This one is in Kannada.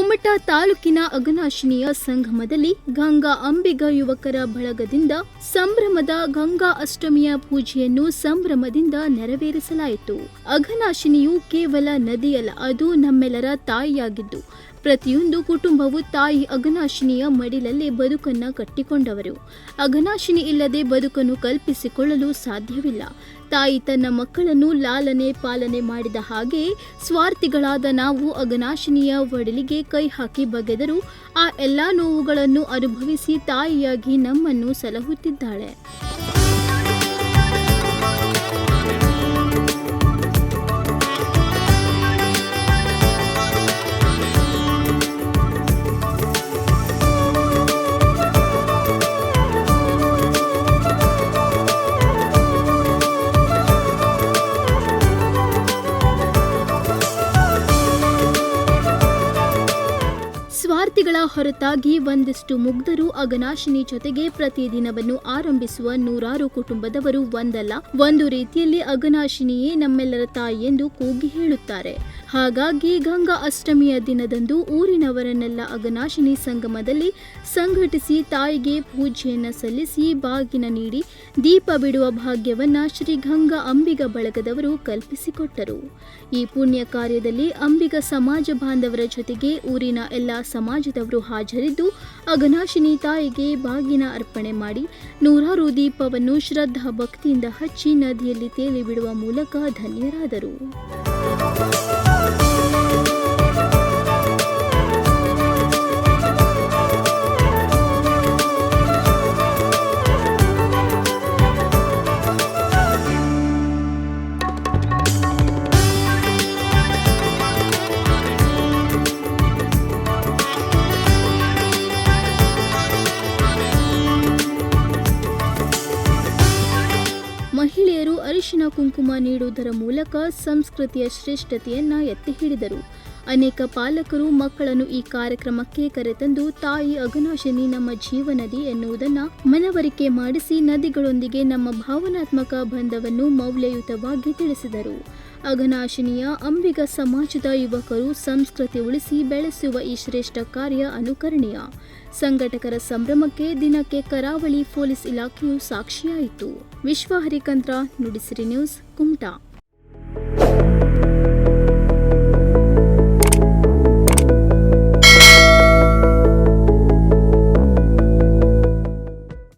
ಕುಮಟಾ ತಾಲೂಕಿನ ಅಘನಾಶಿನಿಯ ಸಂಗಮದಲ್ಲಿ ಗಂಗಾ ಅಂಬಿಗ ಯುವಕರ ಬಳಗದಿಂದ ಸಂಭ್ರಮದ ಗಂಗಾ ಅಷ್ಟಮಿಯ ಪೂಜೆಯನ್ನು ಸಂಭ್ರಮದಿಂದ ನೆರವೇರಿಸಲಾಯಿತು. ಅಘನಾಶಿನಿಯು ಕೇವಲ ನದಿಯಲ್ಲ, ಅದು ನಮ್ಮೆಲ್ಲರ ತಾಯಿಯಾಗಿದ್ದು, ಪ್ರತಿಯೊಂದು ಕುಟುಂಬವು ತಾಯಿ ಅಘನಾಶಿನಿಯ ಮಡಿಲಲ್ಲೇ ಬದುಕನ್ನ ಕಟ್ಟಿಕೊಂಡವರು. ಅಘನಾಶಿನಿ ಇಲ್ಲದೆ ಬದುಕನ್ನು ಕಲ್ಪಿಸಿಕೊಳ್ಳಲು ಸಾಧ್ಯವಿಲ್ಲ. ತಾಯಿ ತನ್ನ ಮಕ್ಕಳನ್ನು ಲಾಲನೆ ಪಾಲನೆ ಮಾಡಿದ ಹಾಗೆ ಸ್ವಾರ್ಥಿಗಳಾದ ನಾವು ಅಘನಾಶಿನಿಯ ಒಡಲಿಗೆ ಕೈ ಹಾಕಿ ಬಗೆದರೂ ಆ ಎಲ್ಲ ನೋವುಗಳನ್ನು ಅನುಭವಿಸಿ ತಾಯಿಯಾಗಿ ನಮ್ಮನ್ನು ಸಲಹುತ್ತಿದ್ದಾಳೆ. ಸ್ವಾರ್ಥಿಗಳ ಹೊರತಾಗಿ ಒಂದಿಷ್ಟು ಮುಗ್ಧರು ಅಗನಾಶಿನಿ ಜೊತೆಗೆ ಪ್ರತಿದಿನವನ್ನು ಆರಂಭಿಸುವ ನೂರಾರು ಕುಟುಂಬದವರು ಒಂದಲ್ಲ, ಒಂದು ರೀತಿಯಲ್ಲಿ ಅಗನಾಶಿನಿಯೇ ನಮ್ಮೆಲ್ಲರ ತಾಯಿ ಎಂದು ಕೂಗಿ ಹೇಳುತ್ತಾರೆ. ಹಾಗಾಗಿ ಗಂಗಾ ಅಷ್ಟಮಿಯ ದಿನದಂದು ಊರಿನವರನ್ನೆಲ್ಲ ಅಗನಾಶಿನಿ ಸಂಗಮದಲ್ಲಿ ಸಂಘಟಿಸಿ ತಾಯಿಗೆ ಪೂಜೆಯನ್ನು ಸಲ್ಲಿಸಿ ಬಾಗಿನ ನೀಡಿ ದೀಪ ಬಿಡುವ ಭಾಗ್ಯವನ್ನ ಶ್ರೀ ಗಂಗಾ ಅಂಬಿಗ ಬಳಗದವರು ಕಲ್ಪಿಸಿಕೊಟ್ಟರು. ಈ ಪುಣ್ಯ ಕಾರ್ಯದಲ್ಲಿ ಅಂಬಿಗ ಸಮಾಜ ಬಾಂಧವರ ಜೊತೆಗೆ ಊರಿನ ಎಲ್ಲ ಸಮಾಜದವರು ಹಾಜರಿದ್ದು ಅಘನಾಶಿನಿ ತಾಯಿಗೆ ಬಾಗಿನ ಅರ್ಪಣೆ ಮಾಡಿ ನೂರಾರು ದೀಪವನ್ನು ಶ್ರದ್ಧಾ ಭಕ್ತಿಯಿಂದ ಹಚ್ಚಿ ನದಿಯಲ್ಲಿ ತೇಲಿ ಬಿಡುವ ಮೂಲಕ ಧನ್ಯರಾದರು. ser ಅರಿಶಿನ ಕುಂಕುಮ ನೀಡುವುದರ ಮೂಲಕ ಸಂಸ್ಕೃತಿಯ ಶ್ರೇಷ್ಠತೆಯನ್ನ ಎತ್ತಿ ಹಿಡಿದರು. ಅನೇಕ ಪಾಲಕರು ಮಕ್ಕಳನ್ನು ಈ ಕಾರ್ಯಕ್ರಮಕ್ಕೆ ಕರೆತಂದು ತಾಯಿ ಅಘನಾಶಿನಿ ನಮ್ಮ ಜೀವನದಿ ಎನ್ನುವುದನ್ನು ಮನವರಿಕೆ ಮಾಡಿಸಿ ನದಿಗಳೊಂದಿಗೆ ನಮ್ಮ ಭಾವನಾತ್ಮಕ ಬಂಧವನ್ನು ಮೌಲ್ಯಯುತವಾಗಿ ತಿಳಿಸಿದರು. ಅಘನಾಶಿನಿಯ ಅಂಬಿಗ ಸಮಾಜದ ಯುವಕರು ಸಂಸ್ಕೃತಿ ಉಳಿಸಿ ಬೆಳೆಸುವ ಈ ಶ್ರೇಷ್ಠ ಕಾರ್ಯ ಅನುಕರಣೀಯ. ಸಂಘಟಕರ ಸಂಭ್ರಮಕ್ಕೆ ದಿನಕ್ಕೆ ಕರಾವಳಿ ಪೊಲೀಸ್ ಇಲಾಖೆಯು ಸಾಕ್ಷಿಯಾಯಿತು. ವಿಶ್ವ ಹರಿಕಂತ್ರ ನುಡಿಸಿರಿ ನ್ಯೂಸ್ ಕುಮಟಾ